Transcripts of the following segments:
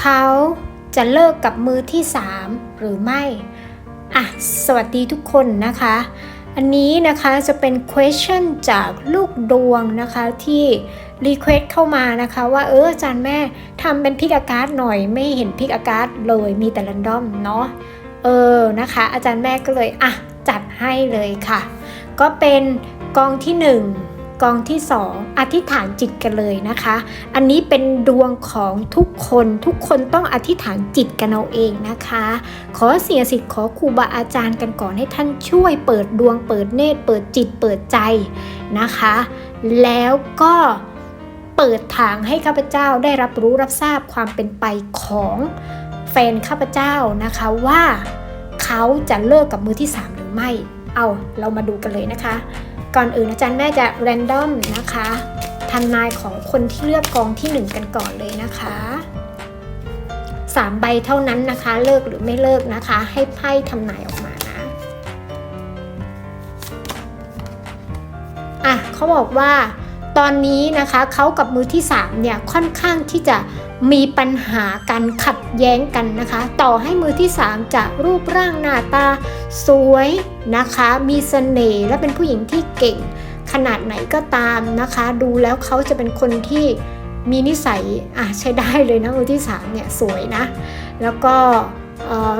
เขาจะเลิกกับมือที่ 3 หรือไม่อะสวัสดีทุกคนนะคะ อันนี้นะคะจะเป็น question จากลูกดวงนะคะที่รีเควสเข้ามานะคะว่าเอออาจารย์แม่ทำเป็นพิกอาการ์ดหน่อยไม่เห็นพิกอาการ์ดเลยมีแต่ r รนดอมเนาะเออนะคะ อาจารย์แม่ก็เลยอะจัดให้เลยค่ะ ก็เป็นกองที่ 1 กองที่ 2 อธิษฐานจิตกันเลยนะคะ อันนี้เป็นดวงของทุกคนทุกคนต้องอธิษฐานจิตกันเอาเองนะคะ ขอเสียสิทธิ์ขอครูบาอาจารย์กันก่อนให้ท่านช่วยเปิดดวงเปิดเนตรเปิดจิตเปิดใจนะคะ แล้วก็เปิดทางให้ข้าพเจ้าได้รับรู้รับทราบความเป็นไปของแฟนข้าพเจ้านะคะว่าเขาจะเลิกกับมือที่ 3 หรือไม่ เอาเรามาดูกันเลยนะคะ ก่อนอื่นอาจารย์แม่จะแรนดอมนะคะทำนายของคนที่เลือกกองที่ 1 กันก่อนเลยนะคะสามใบเท่านั้นนะคะ เลิกหรือไม่เลิกนะคะ ให้ไพ่ทำนายออกมานะอะเขาบอกว่าตอนนี้นะคะเขากับมือที่ 3 เนี่ยค่อนข้างที่จะ มีปัญหากันขัดแย้งกันนะคะ ต่อให้มือที่ 3 จะรูปร่างหน้าตาสวยนะคะ มีเสน่ห์และเป็นผู้หญิงที่เก่ง ขนาดไหนก็ตามนะคะ ดูแล้วเขาจะเป็นคนที่มีนิสัยอะใช้ได้เลยนะมือที่3เนี่ยสวยนะ แล้วก็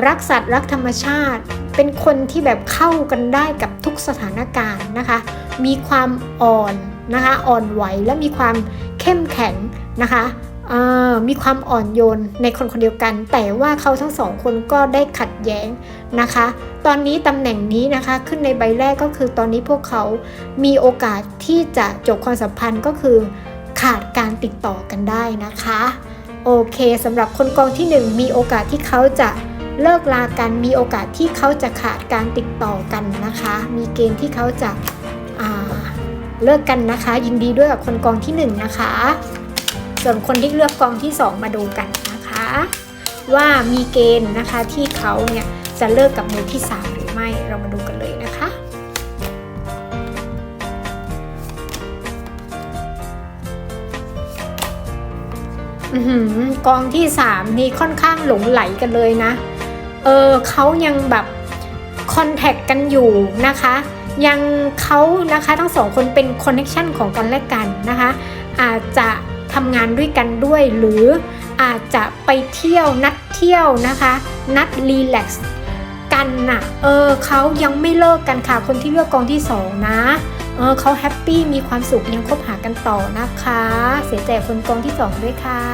รักสัตว์รักธรรมชาติ เป็นคนที่แบบเข้ากันได้กับทุกสถานการณ์นะคะ มีความอ่อนนะคะอ่อนไหวและมีความเข้มแข็งนะคะ มีความอ่อนโยนในคนคนเดียวกัน แต่ว่าเขาทั้งสองคนก็ได้ขัดแย้งนะคะ ตอนนี้ตำแหน่งนี้นะคะขึ้นในใบแรกก็คือตอนนี้พวกเขามีโอกาสที่จะจบความสัมพันธ์ก็คือ ขาดการติดต่อกันได้นะคะ โอเคสำหรับคนกองที่ 1 มีโอกาสที่เขาจะเลิกลากันมีโอกาสที่เขาจะขาดการติดต่อกันนะคะ มีเกณฑ์ที่เขาจะาเลิกกันนะคะ ยินดีด้วยกับคนกองที่ 1 นะคะ ส่วนคนที่เลือกกองที่ 2 มาดูกันนะคะ ว่ามีเกณฑ์นะคะที่เขาเนี่ยจะเลิกกับมือที่ 3 หรือไม่เรามาดูกันเลยนะคะอกองที่3นี่ค่อนข้างหลงไหลกันเลยนะ เออเขายังแบบคอนแทคกันอยู่นะคะ ยังเขานะคะทั้งสองคนเป็นคอนเน c ชันของกันและกันนะคะ อาจจะ ทำงานด้วยกันด้วย หรืออาจจะไปเที่ยวนัดเที่ยวนะคะ นัดรีแลกซ์กันน่ะเออเขายังไม่เลิกกันค่ะ คนที่เลือกกองที่ 2 นะเออเขาแฮปปี้มีความสุขยังคบหากันต่อนะคะ เสียใจคนกองที่ 2 ด้วยค่ะ